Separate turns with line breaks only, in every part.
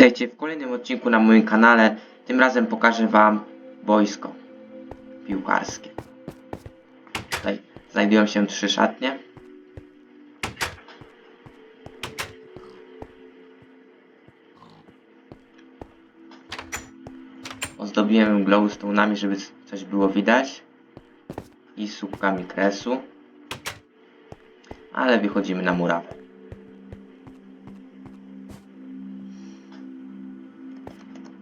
Witajcie w kolejnym odcinku na moim kanale. Tym razem pokażę Wam boisko piłkarskie. Tutaj znajdują się trzy szatnie. Ozdobiłem glowstone'ami, żeby coś było widać. I słupkami kresu. Ale wychodzimy na murawę.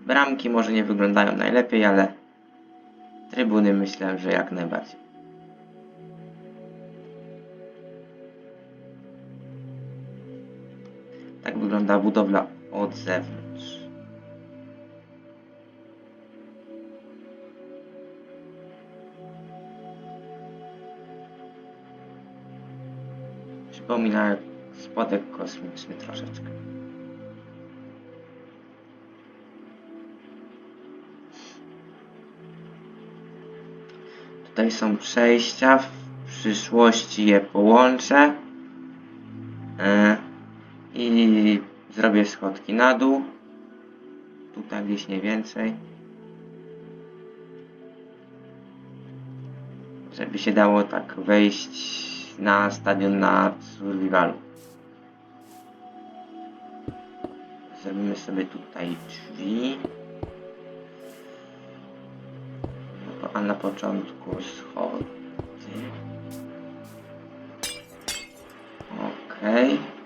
Bramki może nie wyglądają najlepiej, ale trybuny myślę, że jak najbardziej. Tak wygląda budowla od zewnątrz. Przypomina spodek kosmiczny troszeczkę. Tutaj są przejścia. W przyszłości je połączę. E, I zrobię schodki na dół. Tutaj gdzieś nie więcej. Żeby się dało tak wejść na stadion na survivalu. Zrobimy sobie tutaj drzwi. A na początku schody. Okej. Mm.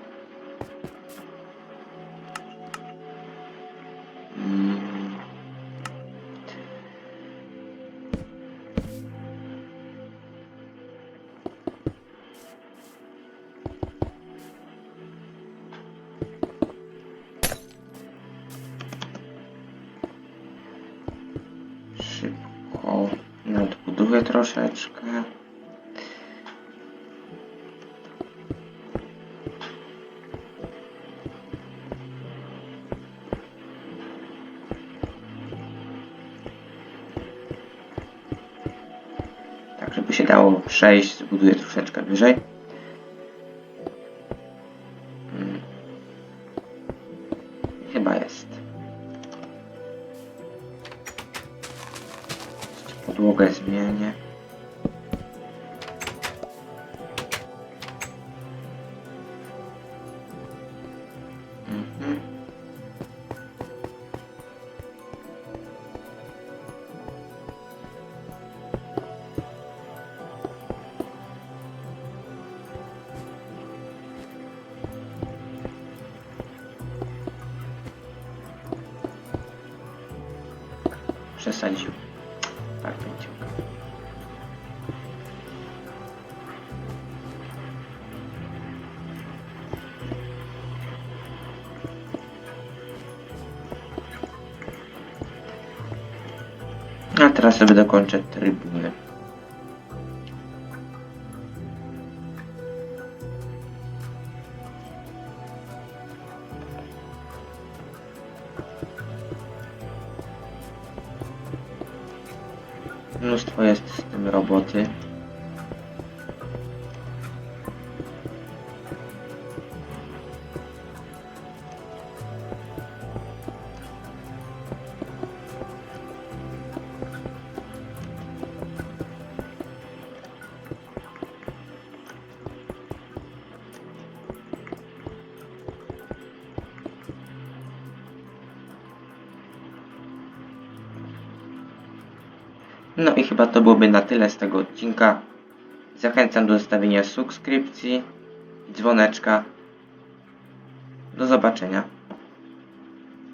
Troszeczkę. Tak, żeby się dało przejść, zbuduję troszeczkę wyżej. Podłogę zmienię. Mhm. Przesadził. Będzie. A teraz sobie dokończę trybuny. Mnóstwo jest z tym roboty. No i chyba to byłoby na tyle z tego odcinka. Zachęcam do zostawienia subskrypcji dzwoneczka. Do zobaczenia.